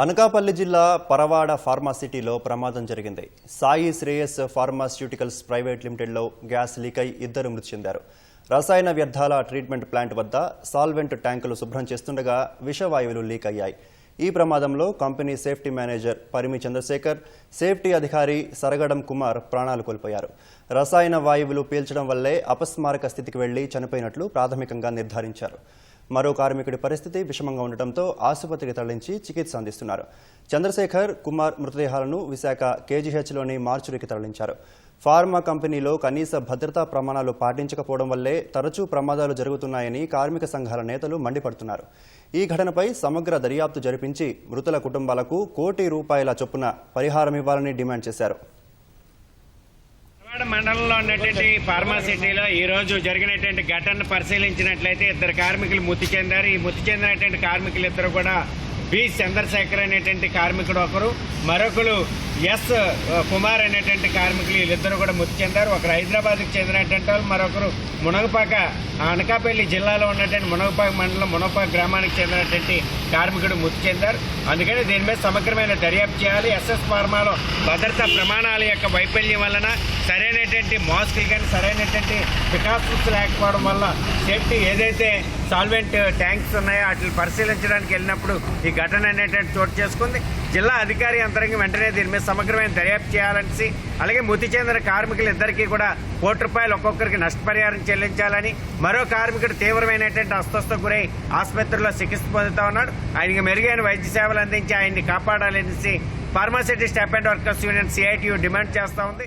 అనకాపల్లి జిల్లా పరవాడ ఫార్మాసిటీలో ప్రమాదం జరిగింది. సాయి శ్రేయస్ ఫార్మాస్యూటికల్స్ ప్రైవేట్ లిమిటెడ్లో గ్యాస్ లీక్ అయి ఇద్దరు మృతి చెందారు. రసాయన వ్యర్థాల ట్రీట్మెంట్ ప్లాంట్ వద్ద సాల్వెంట్ ట్యాంకులు శుభ్రం చేస్తుండగా విషవాయువులు లీక్ అయ్యాయి. ఈ ప్రమాదంలో company safety manager Parimi Chandrasekhar safety అధికారి సరగడం కుమార్ ప్రాణాలు కోల్పోయారు. రసాయన వాయువులు పీల్చడం వల్లే అపస్మారక స్థితికి వెళ్ళి చనిపోయినట్లు ప్రాథమికంగా నిర్ధారించారు. మరో కార్మికుడి పరిస్థితి విషమంగా ఉండటంతో ఆసుపత్రికి తరలించి చికిత్స అందిస్తున్నారు. చంద్రశేఖర్ కుమార్ మృతదేహాలను విశాఖ కేజీహెచ్లోని మార్చురికి తరలించారు. ఫార్మా కంపెనీలో కనీస భద్రతా ప్రమాణాలు పాటించకపోవడం వల్లే తరచూ ప్రమాదాలు జరుగుతున్నాయని కార్మిక సంఘాల నేతలు మండిపడుతున్నారు. ఈ ఘటనపై సమగ్ర దర్యాప్తు జరిపించి మృతుల కుటుంబాలకు కోటి రూపాయల చొప్పున పరిహారం ఇవ్వాలని డిమాండ్ చేశారు. మండలంలో ఉన్నటువంటి ఫార్మాసిటీలో ఈ రోజు జరిగినటువంటి ఘటనను పరిశీలించినట్లయితే ఇద్దరు కార్మికులు మృతి చెందారు. ఈ మృతి చెందినటువంటి కార్మికులు ఇద్దరు కూడా బి చంద్రశేఖర్ అనేటువంటి కార్మికుడు ఒకరు. మరొకరు ఎస్ కుమార్ అనేటువంటి కార్మికులు వీళ్ళిద్దరూ కూడా మృతి చెందారు. ఒకరు హైదరాబాద్కి చెందినటువంటి వాళ్ళు మరొకరు మునగపాక అనకాపల్లి జిల్లాలో ఉన్నటువంటి మునగపాక మండలం మునగపాక గ్రామానికి చెందినటువంటి కార్మికుడు మృతి చెందారు. అందుకని దీని మీద సమగ్రమైన దర్యాప్తు చేయాలి. ఎస్ఎస్ ఫార్మాలో భద్రతా ప్రమాణాల యొక్క వైఫల్యం వలన సరైనటువంటి మాస్కులు కానీ సరైనటువంటి ప్రికాషన్స్ లేకపోవడం వల్ల సేఫ్టీ ఏదైతే సాల్వెంట్ ట్యాంక్స్ ఉన్నాయో. వాటిని పరిశీలించడానికి వెళ్ళినప్పుడు ఈ ఘటన అనేటువంటి చోటు చేసుకుంది. జిల్లా అధికారి అంతరంగం వెంటనే దీని మీద సమగ్రమైన దర్యాప్తు చేయాలనిసి అలాగే మృతి చెందిన కార్మికులు ఇద్దరికీ కూడా కోటి రూపాయలు ఒక్కొక్కరికి నష్టపరిహారం చెల్లించాలని మరో కార్మికుడు తీవ్రమైనటువంటి అస్వస్థకు గురై ఆసుపత్రిలో చికిత్స పొందుతా ఉన్నాడు. ఆయనకి మెరుగైన వైద్య సేవలు అందించి ఆయన్ని కాపాడాలనేసి pharma city staff and workers union CITU demand చేస్తూ ఉంది.